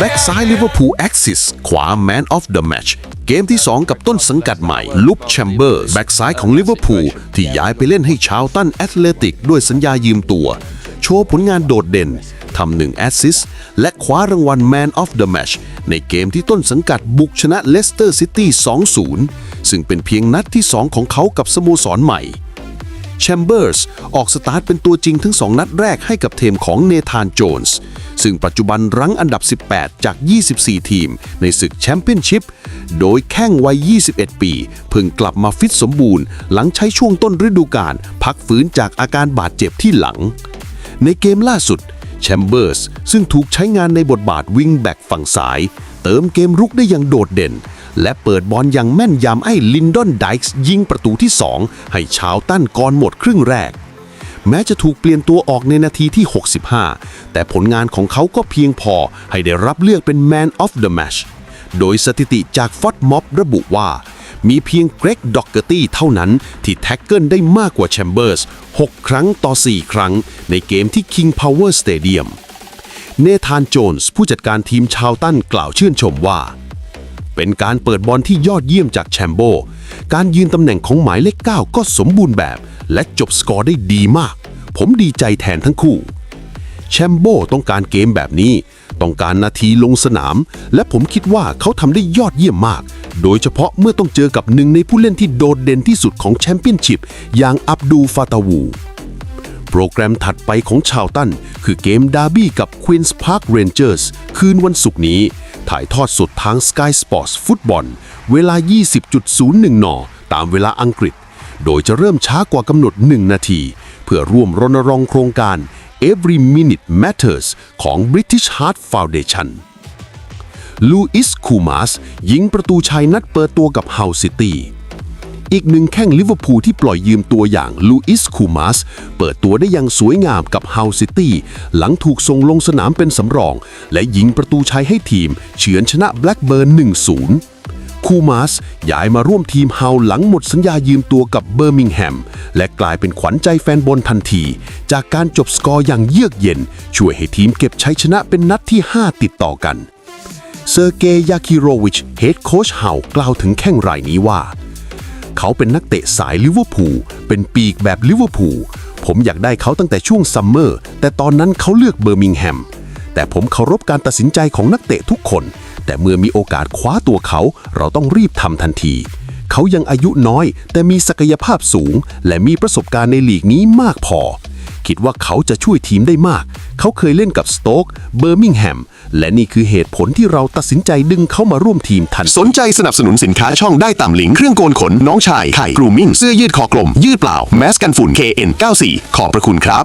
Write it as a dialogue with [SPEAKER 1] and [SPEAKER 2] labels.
[SPEAKER 1] แบ็กซ้ายลิเวอร์พูลแอ็กซิสขวา Man of the Match เกมที่ 2 กับต้นสังกัดใหม่ลุปแชมเบอร์แบ็กซ้ายของลิเวอร์พูลที่ย้ายไปเล่นให้ชาวตันแอตเลติกด้วยสัญญายืมตัว โชว์ผลงานโดดเด่นทำหนึ่งแอสซิสและคว้ารางวัล Man of the Match ในเกมที่ต้นสังกัดบุกชนะเลสเตอร์ซิตี้ 2-0 ซึ่งเป็นเพียงนัดที่ 2 ของเขากับสโมสรใหม่แชมเบอร์สออกสตาร์ทเป็นตัวจริงทั้ง2นัดแรกให้กับเทมของเนธานโจนส์ ซึ่งปัจจุบันรั้งอันดับ 18 จาก 24 ทีม ในศึกแชมเปี้ยนชิพ โดยแข้งวัย 21 ปี เพิ่งกลับมาฟิตสมบูรณ์ หลังใช้ช่วงต้นฤดูกาลพักฟื้นจากอาการบาดเจ็บที่หลัง ในเกมล่าสุดแชมเบอร์สซึ่งถูกใช้งานในบทบาทวิงแบ็กฝั่งซ้าย เติมเกมรุกได้อย่างโดดเด่น และเปิดบอลอย่างแม่นยำให้ลินดอนไดส์ยิงประตูที่ 2 ให้ชาวตั้นก่อนหมดครึ่งแรก แม้จะถูกเปลี่ยนตัวออกในนาทีที่ 65 แต่ผลงานของเขาก็เพียงพอให้ได้รับเลือกเป็น Man of the Match โดยสถิติจากฟอดม็อบระบุว่า มีเพียงเกรกด็อกเกอร์ตี้เท่านั้นที่แท็กเกิลได้มากกว่าแชมเบอร์ส 6 ครั้งต่อ 4 ครั้ง ในเกมที่ King Power Stadium เนธานโจนส์ผู้จัดการทีมชาวตั้นกล่าวชื่นชมว่า เป็นการเปิดบอลที่ยอดเยี่ยมจากแชมโบ การยืนตำแหน่งของหมายเลข 9 ก็สมบูรณ์แบบ และจบสกอร์ได้ดีมาก ผมดีใจแทนทั้งคู่ แชมโบต้องการเกมแบบนี้ ต้องการนาทีลงสนาม และผมคิดว่าเขาทำได้ยอดเยี่ยมมาก โดยเฉพาะเมื่อต้องเจอกับหนึ่งในผู้เล่นที่โดดเด่นที่สุดของแชมเปี้ยนชิพอย่างอับดูฟาตาวูโปรแกรมถัดไปของชาวตัน คือเกมดาร์บี้กับ Queen's Park Rangers คืนวันศุกร์นี้ ถ่ายทอดสดทาง Sky Sports ฟุตบอล เวลา 20.01 น ตามเวลาอังกฤษ โดยจะเริ่มช้ากว่ากำหนด 1 นาที เพื่อร่วมรณรงค์โครงการ Every Minute Matters ของ British Heart Foundation ลูอิสคูมาสยิงประตูชัยนัดเปิดตัวกับเฮาซิตี้อีกหนึ่งแข้งลิเวอร์พูลที่ปล่อยยืมตัวอย่างลูอิสคูมาสเปิดตัวได้อย่างสวยงามกับเฮาซิตี้หลังถูกส่งลงสนามเป็นสำรอง และยิงประตูชัยให้ทีม เฉือนชนะแบล็กเบิร์น1-0 คูมาสย้ายมาร่วมทีมเฮาหลังหมดสัญญายืมตัวกับเบอร์มิงแฮม และกลายเป็นขวัญใจแฟนบอลทันที จากการจบสกอร์อย่างเยือกเย็น ช่วยให้ทีมเก็บชัยชนะเป็นนัดที่ 5 ติดต่อกัน เซอร์เกย์ยาคิโรวิชเฮดโค้ชเฮากล่าวถึงแข้งรายนี้ว่า เขาเป็นนักเตะสายลิเวอร์พูลเป็นปีกแบบลิเวอร์พูลผมอยากได้เขาตั้งแต่ช่วงซัมเมอร์แต่ตอนนั้นเขาเลือกเบอร์มิงแฮมแต่ผมเคารพการตัดสินใจของนักเตะทุกคน แต่เมื่อมีโอกาสคว้าตัวเขา เราต้องรีบทำทันที เขายังอายุน้อย แต่มีศักยภาพสูง และมีประสบการณ์ในลีกนี้มากพอ คิดว่าเขาจะช่วยทีมได้มาก เขาเคยเล่นกับสโต๊ก เบอร์มิงแฮม และนี่คือเหตุผลที่เราตัดสินใจดึงเขามาร่วมทีมทัน
[SPEAKER 2] สนใจสนับสนุนสินค้าช่องได้ตามลิงก์เครื่องโกนขนน้องชายไข่กรูมิ่งเสื้อยืดคอกลม ยืดเปล่า แมสกันฝุ่น KN94 ขอบพระคุณครับ